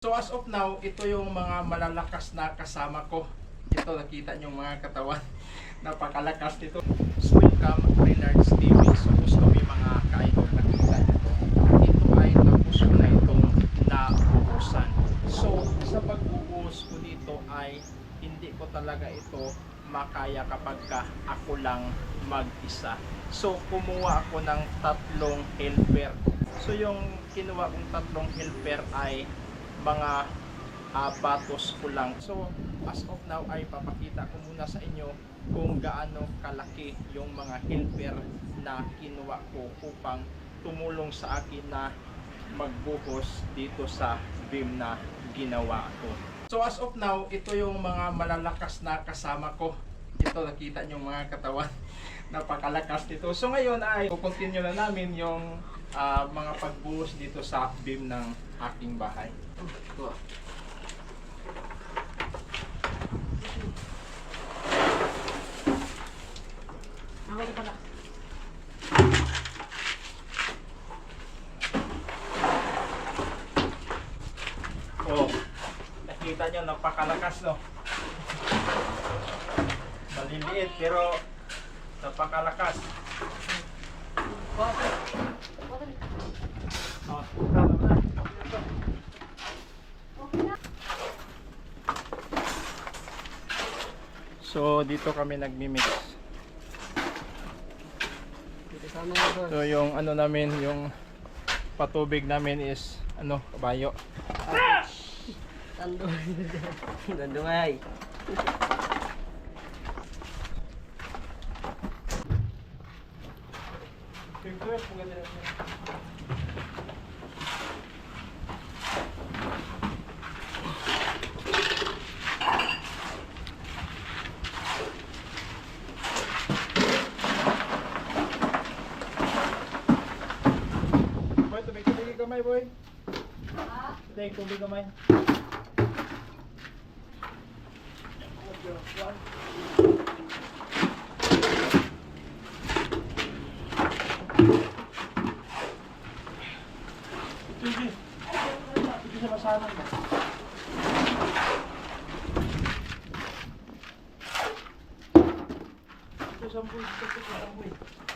So as of now, ito yung mga malalakas na kasama ko. Ito nakita niyo mga katawan. Napakalakas nito. So welcome Renard's TV. So gusto may mga kaidol nakita niyo to. Ito ay tapos ko na itong nabuhusan. So sa pagbubuhos ko dito ay hindi ko talaga ito makaya kapag ka ako lang mag-isa. So kumuha ako ng tatlong helper. So yung kinuha kong tatlong helper ay mga ah, batos ko lang. So, as of now ay papakita ko muna sa inyo kung gaano kalaki yung mga helper na kinuha ko upang tumulong sa akin na magbuhos dito sa beam na ginawa ko. So as of now, ito yung mga malalakas na kasama ko. Ito nakita nyo mga katawan. Napakalakas nito. So ngayon ay continue na namin yung ah, mga pagbuhos dito sa beam ng aking bahay. Ako pala. Oh, nakita nyo, napakalakas no. Maliliit pero napakalakas. Water. So dito kami nagmi-mix. Dito sa nga So yung ano namin, yung patubig namin is ano, kabayo. Tando. Tando nga ay. Boy, tumitilig yung kamay, boy. Ha? Tumitilig yung kamay. One, two, one. Sige. Sige sa masanan mo. Ito sa boy, ito.